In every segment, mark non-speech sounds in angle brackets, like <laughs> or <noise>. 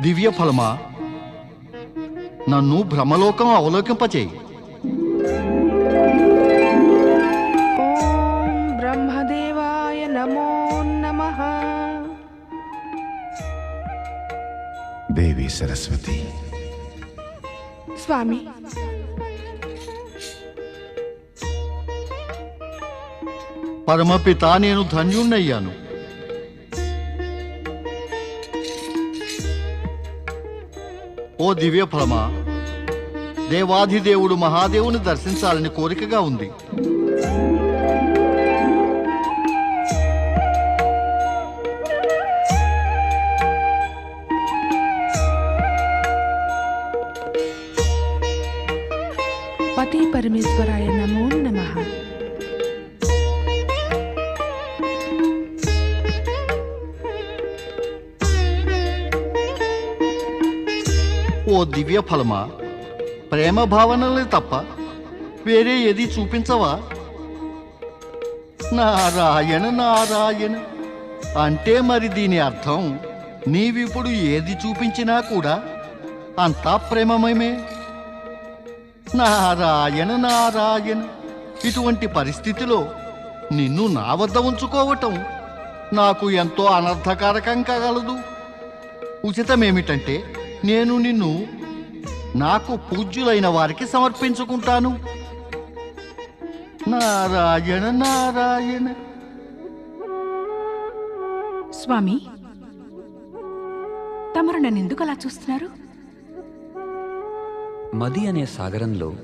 దివ్య ఫలమా? నన్ను భ్రమలోకం అవలోకింపచేయి. ఓం బ్రహ్మదేవాయ నమో నమః. దేవి సరస్వతి. స్వామి. పరమపిత నేను ధన్యుణ్ణయ్యాను. ఓ దివ్య ఫలమా దేవాధిదేవుడు మహాదేవుని దర్శించాలని కోరికగా ఉంది. పతి పరమేశ్వరాయ నమో దివ్య ఫలమా ప్రేమ భావనలే తప్ప వేరే ఏది చూపించవా? నారాయణ నారాయణ అంటే మరి దీని అర్థం నీవిప్పుడు ఏది చూపించినా కూడా అంతా ప్రేమమయమే. నారాయణ నారాయణ ఇటువంటి పరిస్థితిలో నిన్ను నా వద్ద ఉంచుకోవటం నాకు ఎంతో అనర్థకారకం కాగలదు ఉచితమేమిటంటే నేను నిన్ను నాకు పూజ్యులైన వారికి సమర్పించుకుంటాను. నారాయణ నారాయణ. స్వామి తమరు నన్ను ఎందుకు అలా చూస్తున్నారు? మది అనే సాగరంలో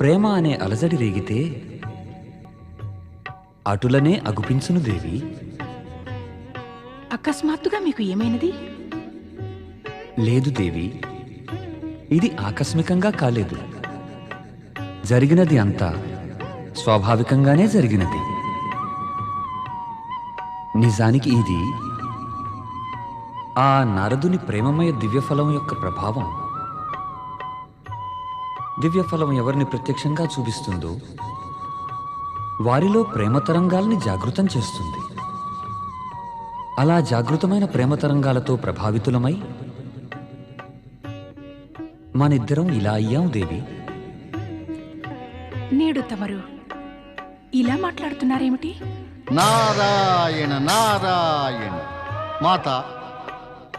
ప్రేమ అనే అలజడి రేగితే అటులనే అగుపించును దేవి. అకస్మాత్తుగా మీకు ఏమైనది? లేదు దేవి. ఇది ఆకస్మికంగా కాలేదు. జరిగినది అంతా స్వాభావికంగానే జరిగినది. నిజానికి ఇది ఆ నారదుని ప్రేమమయ దివ్యఫలం యొక్క ప్రభావం. దివ్యఫలం ఎవరిని ప్రత్యక్షంగా చూపిస్తుందో వారిలో ప్రేమ తరంగాల్ని జాగృతం చేస్తుంది. అలా జాగృతమైన ప్రేమ తరంగాలతో ప్రభావితులమై మనిద్దరం ఇలా అయ్యాం దేవి? నేడు తమరు ఇలా మాట్లాడుతున్నారేమిటి? నారాయణ నారాయణ. మాత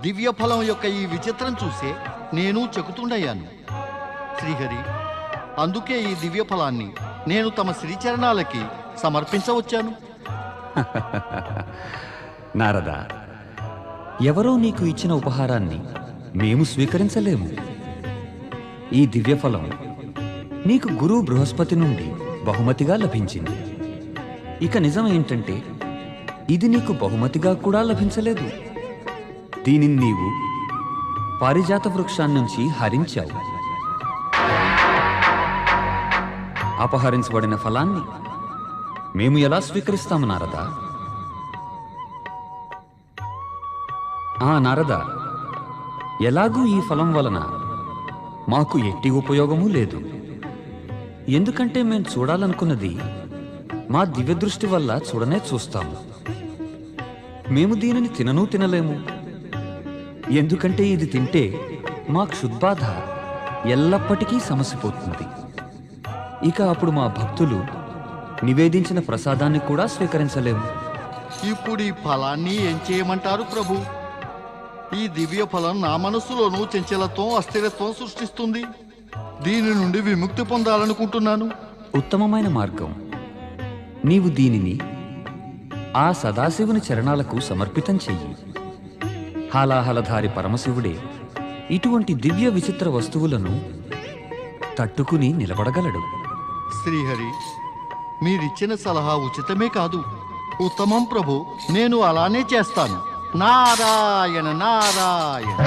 దివ్య ఫలం యొక్క ఈ విచిత్రం చూసే నేను చెకుతుండయ్యాను. శ్రీహరి అందుకే ఈ దివ్య ఫలాన్ని నేను తమ శ్రీచరణాలకి సమర్పించవచ్చాను. <laughs> నారద ఎవరో నీకు ఇచ్చిన ఉపహారాన్ని మేము స్వీకరించలేము. ఈ దివ్యఫలం నీకు గురువు బృహస్పతి నుండి బహుమతిగా లభించింది. ఇక నిజం ఏంటంటే ఇది నీకు బహుమతిగా కూడా లభించలేదు. దీనిని నీవు పారిజాత వృక్షాన్నించి హరించావు. అపహరించబడిన ఫలాన్ని మేము ఎలా స్వీకరిస్తాము నారదా? ఆ నారద ఎలాగూ ఈ ఫలం వలన మాకు ఎట్టి ఉపయోగము లేదు. ఎందుకంటే మేము చూడాలనుకున్నది మా దివ్యదృష్టి వల్ల చూడనే చూస్తాము. మేము దీనిని తిననూ తినలేము. ఎందుకంటే ఇది తింటే మా క్షుద్బాధ ఎల్లప్పటికీ సమసిపోతుంది. ఇక అప్పుడు మా భక్తులు నివేదించిన ప్రసాదాన్ని కూడా స్వీకరించలేము. ఇప్పుడు ఈ ఫలాన్ని ఏం చేయమంటారు ప్రభు? ఈ దివ్య ఫలం నా మనస్సులోనూ చంచలత్వం అస్థిరత్వం సృష్టిస్తుంది. దీని నుండి విముక్తి పొందాలనుకుంటున్నాను. ఉత్తమమైన మార్గం. నీవు దీనిని ఆ సదాశివుని చరణాలకు సమర్పితం చెయ్యి. హాలాహలధారి పరమశివుడే ఇటువంటి దివ్య విచిత్ర వస్తువులను తట్టుకుని నిలబడగలడు. శ్రీహరి మీరిచ్చిన సలహా ఉచితమే కాదు. ఉత్తమం ప్రభు నేను అలానే చేస్తాను. నారాయణ నారాయణ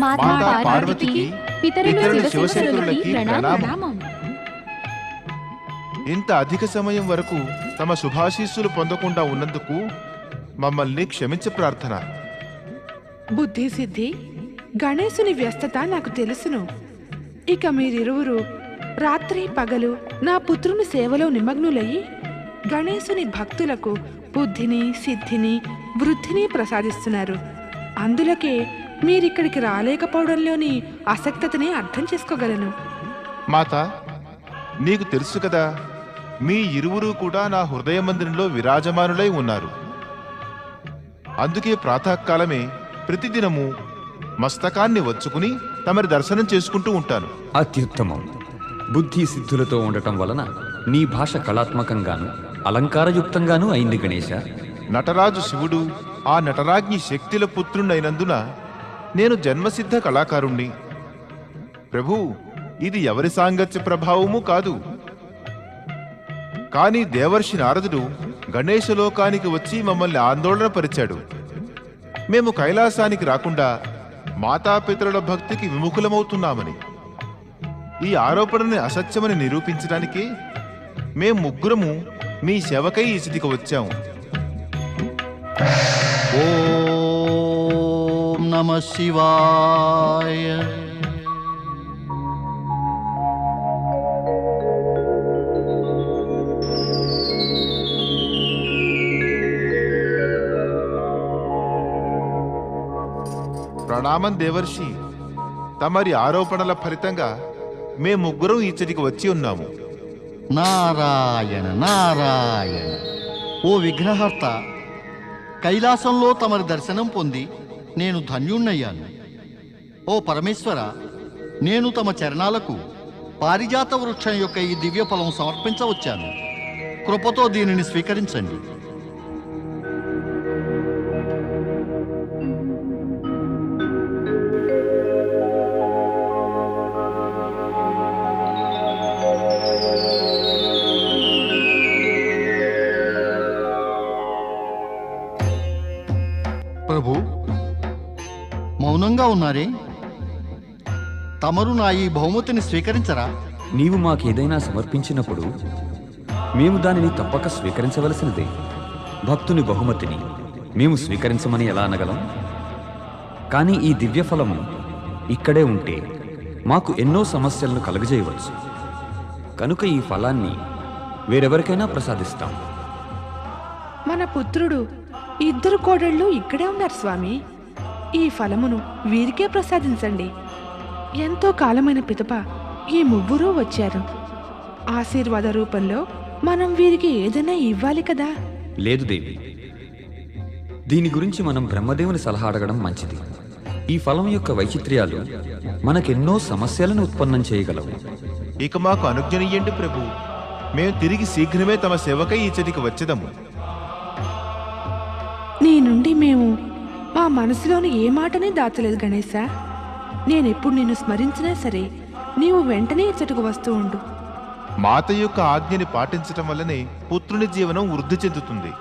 మాతా పార్వతికి పితరులు శివశంకరులకి ప్రణామం. ఇంత అధిక సమయం వరకు తమ శుభాశీస్సులు పొందకుండా ఉన్నందుకు మమ్మల్ని క్షమించ ప్రార్థన. బుద్ధి సిద్ధి గణేశుని వ్యస్తత నాకు తెలుసును. ఇక మీరిరువురు రాత్రి పగలు నా పుత్రుని సేవలో నిమగ్నులయ్యి గణేశుని భక్తులకు బుద్ధిని సిద్ధిని వృద్ధిని ప్రసాదిస్తున్నారు. అందులకే మీరిక్కడికి రాలేకపోవడంలోని అసక్తతని అర్థం చేసుకోగలను. మాత నీకు తెలుసు కదా మీ ఇరువురు కూడా నా హృదయ మందిరంలో విరాజమానులై ఉన్నారు. అందుకే ప్రాతకాలమే ప్రతిదినము మస్తకాన్ని వచ్చుకుని తమరి దర్శనం చేసుకుంటూ ఉంటాను. అత్యుత్తమం. బుద్ధి సిద్ధులతో ఉండటం వలన నీ భాష కళాత్మకంగాను అలంకారయుక్తంగానూ అయింది గణేశ. నటరాజు శివుడు ఆ నటరాజ్ఞి శక్తుల పుత్రుడైనందున నేను జన్మసిద్ధ కళాకారుణ్ణి. ప్రభు ఇది ఎవరి సాంగత్య ప్రభావము కాదు. కానీ దేవర్షి నారదుడు గణేశలోకానికి వచ్చి మమ్మల్ని ఆందోళన పరిచాడు. మేము కైలాసానికి రాకుండా మాతాపితరుల భక్తికి విముఖులమవుతున్నామని ఈ ఆరోపణని అసత్యమని నిరూపించడానికి మేం ముగ్గురము మీ సేవకై స్థితికి వచ్చాము. ఓం నమ శివాయ. ప్రణామం దేవర్షి. తమరి ఆరోపణల ఫలితంగా మేము ముగ్గురం ఇచ్చటికి వచ్చి ఉన్నాము. నారాయణ నారాయణ. ఓ విఘ్నహర్త కైలాసంలో తమరి దర్శనం పొంది నేను ధన్యుణ్ణయ్యాను. ఓ పరమేశ్వర నేను తమ చరణాలకు పారిజాత వృక్షం యొక్క ఈ దివ్య ఫలం సమర్పించవచ్చాను. కృపతో దీనిని స్వీకరించండి. ప్రభు మౌనంగా ఉన్నారే? తమరు నా ఈ బహుమతిని స్వీకరించరా? నీవు మాకేదైనా సమర్పించినప్పుడు మేము దానిని తప్పక స్వీకరించవలసినదే. భక్తుని బహుమతిని మేము స్వీకరించమని ఎలా అనగలం? కానీ ఈ దివ్య ఫలము ఇక్కడే ఉంటే మాకు ఎన్నో సమస్యలను కలుగజేయవచ్చు. కనుక ఈ ఫలాన్ని వేరెవరికైనా ప్రసాదిస్తాం. మన పుత్రుడు ఇద్దరు కోడళ్ళు ఇక్కడే ఉన్నారు స్వామి. ఈ ఫలమును వీరికే ప్రసాదించండి. ఎంతో కాలమైన పిదప ఈ ముగ్గురు వచ్చారు. ఆశీర్వాద రూపంలో మనం వీరికి ఏదైనా ఇవ్వాలి కదా? లేదు దేవి. దీని గురించి మనం బ్రహ్మదేవుని సలహా అడగడం మంచిది. ఈ ఫలం యొక్క వైచిత్ర్యాలు మనకెన్నో సమస్యలను ఉత్పన్నం చేయగలవు. ఇక మాకు అనుజ్ఞనియ్యండి ప్రభు. మేము తిరిగి శీఘ్రమే తమ సేవకై ఇచ్చటికి వచ్చేదము. నుండి మేము మా మనసులోని ఏ మాటని దాచలేదు గణేశ. నేనెప్పుడు నిన్ను స్మరించినా సరే నీవు వెంటనే ఇచ్చటకు వస్తూ ఉండు. మాత యొక్క ఆజ్ఞని పాటించటం వల్లనే పుత్రుని జీవనం వృద్ధి చెందుతుంది.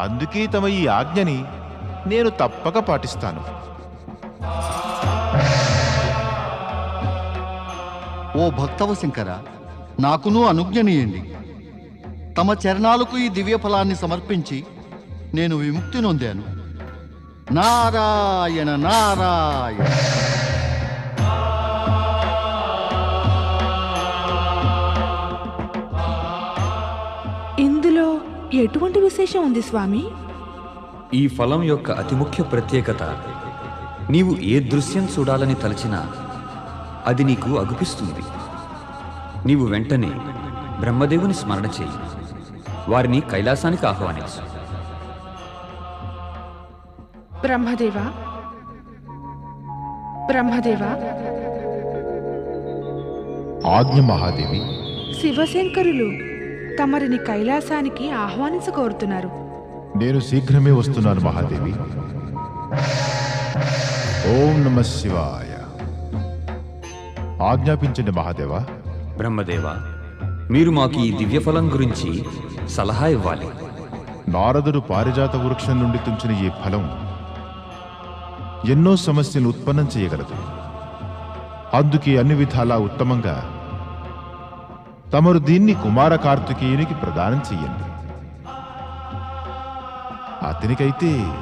అందుకే తమ ఈ ఆజ్ఞని నేను తప్పక పాటిస్తాను. ఓ భక్తవ శంకర నాకును అనుజ్ఞనీయండి. తమ చరణాలకు ఈ దివ్య ఫలాన్ని సమర్పించి నేను విముక్తి నొందాను. నారాయణ నారాయణ. ఇందులో ఎటువంటి విశేషం ఉంది స్వామి? ఈ ఫలం యొక్క అతి ముఖ్య ప్రత్యేకత నీవు ఏ దృశ్యం చూడాలని తలచినా అది నీకు అగుపిస్తుంది. నీవు వెంటనే బ్రహ్మదేవుని స్మరణ చేయి. వారిని కైలాసానికి ఆహ్వానించు. బ్రహ్మదేవా? బ్రహ్మదేవా? ఆజ్ఞ మహాదేవి. శివశంకరులు తమరిని కైలాసానికి ఆహ్వానించకోరుతున్నారు. నేను శీఘ్రమే వస్తున్నాను మహాదేవి. ఓం నమ శివాయ. ఆజ్ఞాపించండి మహాదేవా. బ్రహ్మదేవ మీరు మాకు ఈ దివ్య ఫలం గురించి సలహా ఇవ్వాలి. నారదుడు పారిజాత వృక్షం నుండి తుంచిన ఈ ఫలం ఎన్నో సమస్యలు ఉత్పన్నం చేయగలదు. అందుకే అన్ని విధాలా ఉత్తమంగా తమరు దీన్ని కుమార కార్తికేయునికి ప్రదానం చెయ్యండి. అతనికైతే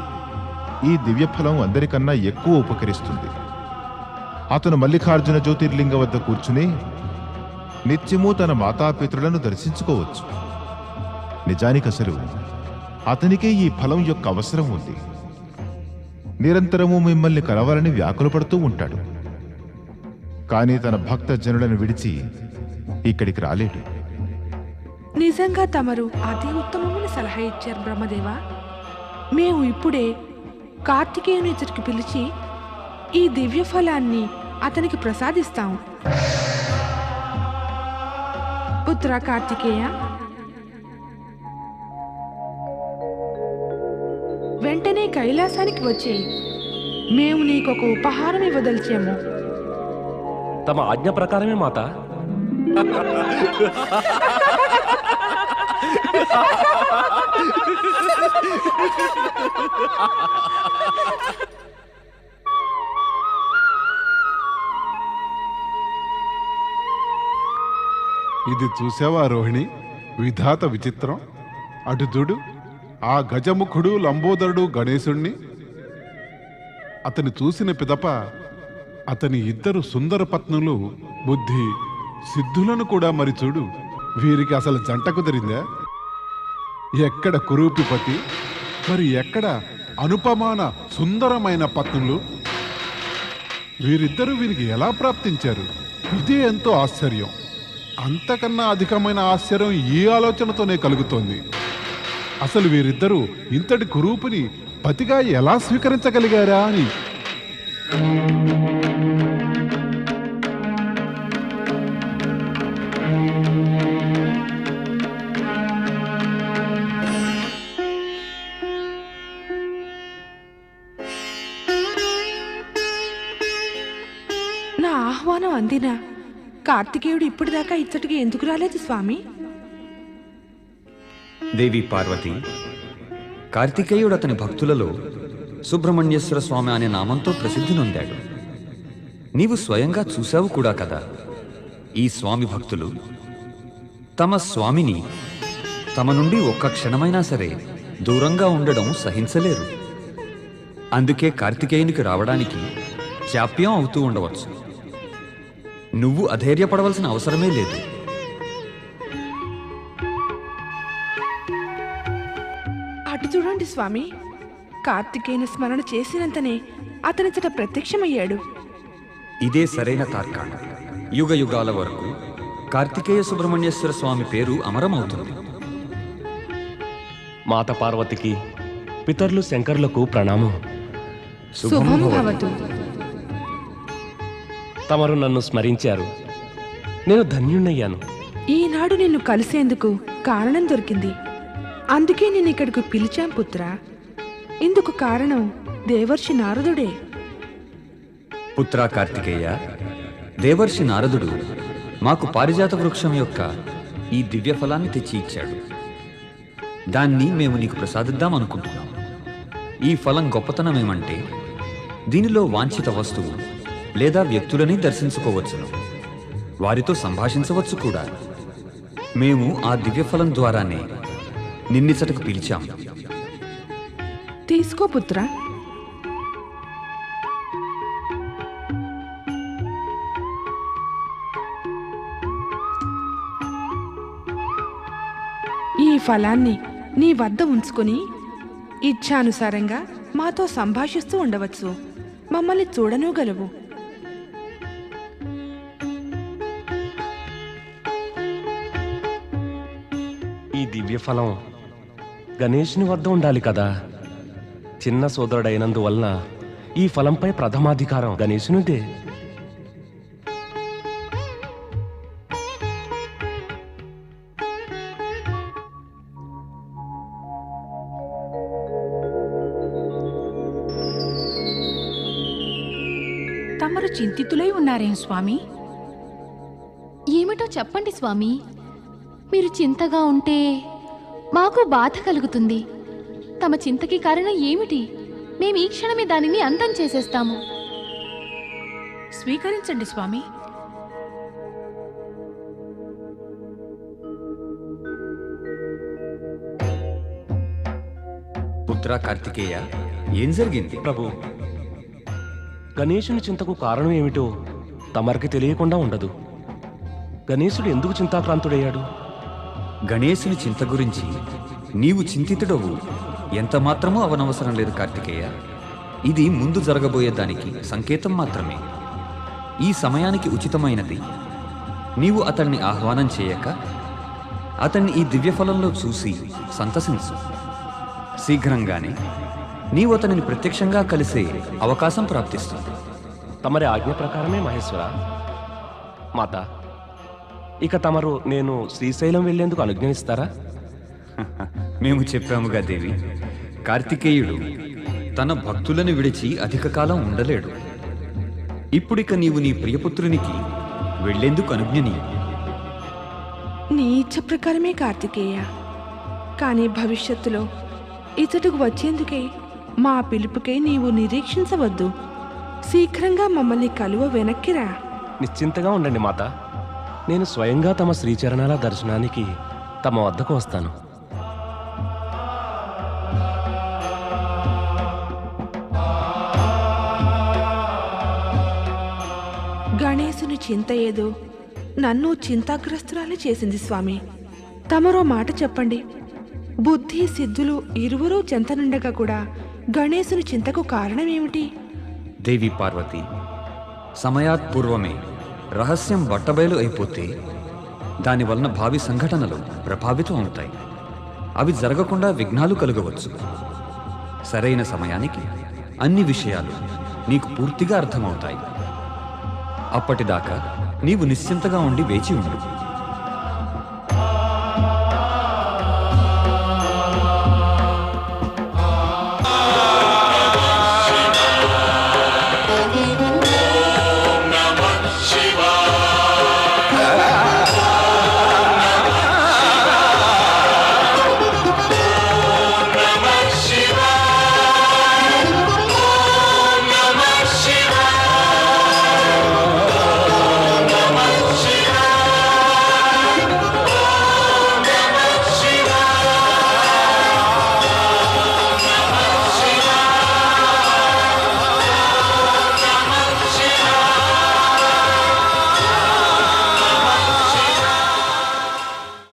ఈ దివ్యఫలం అందరికన్నా ఎక్కువ ఉపకరిస్తుంది. అతను మల్లికార్జున జ్యోతిర్లింగ వద్ద కూర్చుని నిత్యము తన మాతాపితృలను దర్శించుకోవచ్చు. నిజానికి అసలు అతనికే ఈ ఫలం యొక్క అవసరం ఉంది. నిరంతరము మిమ్మల్ని కలవాలని వ్యాకులపడుతూ ఉంటాడు. కానీ తన భక్త జనులను విడిచి ఇక్కడికి రాలేడు. నిజంగా తమరు అతి ఉత్తమమైన సలహా ఇచ్చారు బ్రహ్మదేవ. మేము ఇప్పుడే కార్తికేయుని ఇద్దరికి పిలిచి ఈ దివ్య ఫలాన్ని అతనికి ప్రసాదిస్తాం పుత్ర కార్తికేయ వెంటనే కైలాసానికి వచ్చేయి. మేము నీకొక ఉపహారం ఇవ్వదలిచాము. తమ ఆజ్ఞ ప్రకారమే మాత. ఇది చూసావా రోహిణి? విధాత విచిత్రం. అటు చూడు. ఆ గజముఖుడు లంబోదరుడు గణేశుణ్ణి. అతని చూసిన పిదప అతని ఇద్దరు సుందర పత్నులు బుద్ధి సిద్ధులను కూడా మరి చూడు. వీరికి అసలు జంట కుదిరిందా? ఎక్కడ కురూపిపతి? మరి ఎక్కడ అనుపమాన సుందరమైన పత్నులు? వీరిద్దరూ వీరికి ఎలా ప్రాప్తించారు? ఇదే ఎంతో ఆశ్చర్యం. అంతకన్నా అధికమైన ఆశ్చర్యం ఈ ఆలోచనతోనే కలుగుతోంది. అసలు వీరిద్దరూ ఇంతటి కురూపుని పతిగా ఎలా స్వీకరించగలిగారా అని. నా ఆహ్వానం అందినా. కార్తికేయుడు ఇప్పటిదాకా ఇచ్చటికి ఎందుకు రాలేదు స్వామి? దేవి పార్వతి కార్తికేయుడు అతని భక్తులలో సుబ్రహ్మణ్యేశ్వర స్వామి అనే నామంతో ప్రసిద్ధి నొందాడు. నీవు స్వయంగా చూశావు కూడా కదా? ఈ స్వామి భక్తులు తమ స్వామిని తమ నుండి ఒక్క క్షణమైనా సరే దూరంగా ఉండడం సహించలేరు. అందుకే కార్తికేయునికి రావడానికి జాప్యం అవుతూ ఉండవచ్చు. నువ్వు అధైర్యపడవలసిన అవసరమే లేదు. అటు చూడండి స్వామి. కార్తికేయుని స్మరణ చేసినంతనే అతనిచట ప్రత్యక్షమయ్యాడు. ఇదే సరైన తార్కాణం. యుగ యుగాల వరకు కార్తికేయ సుబ్రహ్మణ్యేశ్వర స్వామి పేరు అమరమవుతుంది. మాత పార్వతికి పితరులు శంకరులకు ప్రణామం. శుభం భవతు. తమరు నన్ను స్మరించారు. నేను ధన్యుణ్ణయ్యాను. ఈనాడు నిన్ను కలిసేందుకు కారణం దొరికింది. అందుకే నేను ఇక్కడికి పిలిచాం పుత్ర. ఇందుకు కారణం దేవర్షి నారదుడే. పుత్ర కార్తికేయ దేవర్షి నారదుడు మాకు పారిజాత వృక్షం యొక్క ఈ దివ్య ఫలాన్ని తెచ్చి ఇచ్చాడు. దాన్ని మేము నీకు ప్రసాదిద్దాం అనుకుంటున్నాం. ఈ ఫలం గొప్పతనం ఏమంటే దీనిలో వాంఛిత వస్తువు లేదా వ్యక్తులని దర్శించుకోవచ్చును. వారితో సంభాషించవచ్చు కూడా. మేము ఆ దివ్య ఫలం ద్వారానే నిన్నిచటకు పిలిచాం. తీసుకో పుత్ర. ఈ ఫలాన్ని నీ వద్ద ఉంచుకొని ఇచ్ఛానుసారంగా మాతో సంభాషిస్తూ ఉండవచ్చు. మమ్మల్ని చూడనూగలవు. ఈ దివ్య ఫలం గణేషుని వద్ద ఉండాలి కదా. చిన్న సోదరుడైనందువలన ఈ ఫలంపై ప్రథమాధికారం గణేశునిదే తమరు చింతితులై ఉన్నారేం స్వామి? ఏమిటో చెప్పండి స్వామి. మీరు చింతగా ఉంటే మాకు బాధ కలుగుతుంది. తమ చింతకి కారణం ఏమిటి? మేము ఈ క్షణమే దానిని అంతం చేసేస్తాము. స్వీకరించండి స్వామి. పుత్ర కార్తికేయ ఏం జరిగింది? ప్రభు గణేశుని చింతకు కారణం ఏమిటో తమరికి తెలియకుండా ఉండదు. గణేశుడు ఎందుకు చింతాక్రాంతుడయ్యాడు? గణేశుని చింత గురించి. నీవు చింతితుడవు. ఎంత మాత్రమూ అవనవసరం లేదు కార్తికేయ. ఇది ముందు జరగబోయే దానికి సంకేతం మాత్రమే. ఈ సమయానికి ఉచితమైనది. నీవు అతన్ని ఆహ్వానం చేయక అతన్ని ఈ దివ్యఫలంలో చూసి సంతసించు. శీఘ్రంగానే నీవు అతనిని ప్రత్యక్షంగా కలిసే అవకాశం ప్రాప్తిస్తుంది. తమరి ఆజ్ఞ ప్రకారమే మహేశ్వర. మాత ఇక తమరు నేను శ్రీశైలం వెళ్ళేందుకు అనుజ్ఞనిస్తారా <laughs> మేము చెప్పాముగా దేవి. కార్తికేయుడు తన భక్తులను విడిచి అధిక కాలం ఉండలేడు. ఇప్పుడిక నీవు నీ ప్రియపుత్రునికి వెళ్ళేందుకు అనుజ్ఞని నీ ఇచ్చ ప్రకారమే కార్తికేయ. కానీ భవిష్యత్తులో ఇతడుకు వచ్చేందుకే మా పిలుపుకై నీవు నిరీక్షించవద్దు. శీఘ్రంగా మమ్మల్ని కలువ వెనక్కిరా. నిశ్చింతగా ఉండండి మాత. నేను స్వయంగా తమ శ్రీచరణాల దర్శనానికి తమ వద్దకు వస్తాను. గణేశుని చింత ఏదో నన్ను చింతాగ్రస్తురాలు చేసింది స్వామి. తమరో మాట చెప్పండి. బుద్ధి సిద్ధులు ఇరువురూ చెంతనుండగా కూడా గణేశుని చింతకు కారణమేమిటి? దేవి పార్వతి సమయాత్ పూర్వమే. రహస్యం బట్టబయలు అయిపోతే దానివలన భావి సంఘటనలు ప్రభావితం అవుతాయి. అవి జరగకుండా విఘ్నాలు కలగవచ్చు. సరైన సమయానికి అన్ని విషయాలు నీకు పూర్తిగా అర్థమవుతాయి. అప్పటిదాకా నీవు నిశ్చింతగా ఉండి వేచి ఉండు.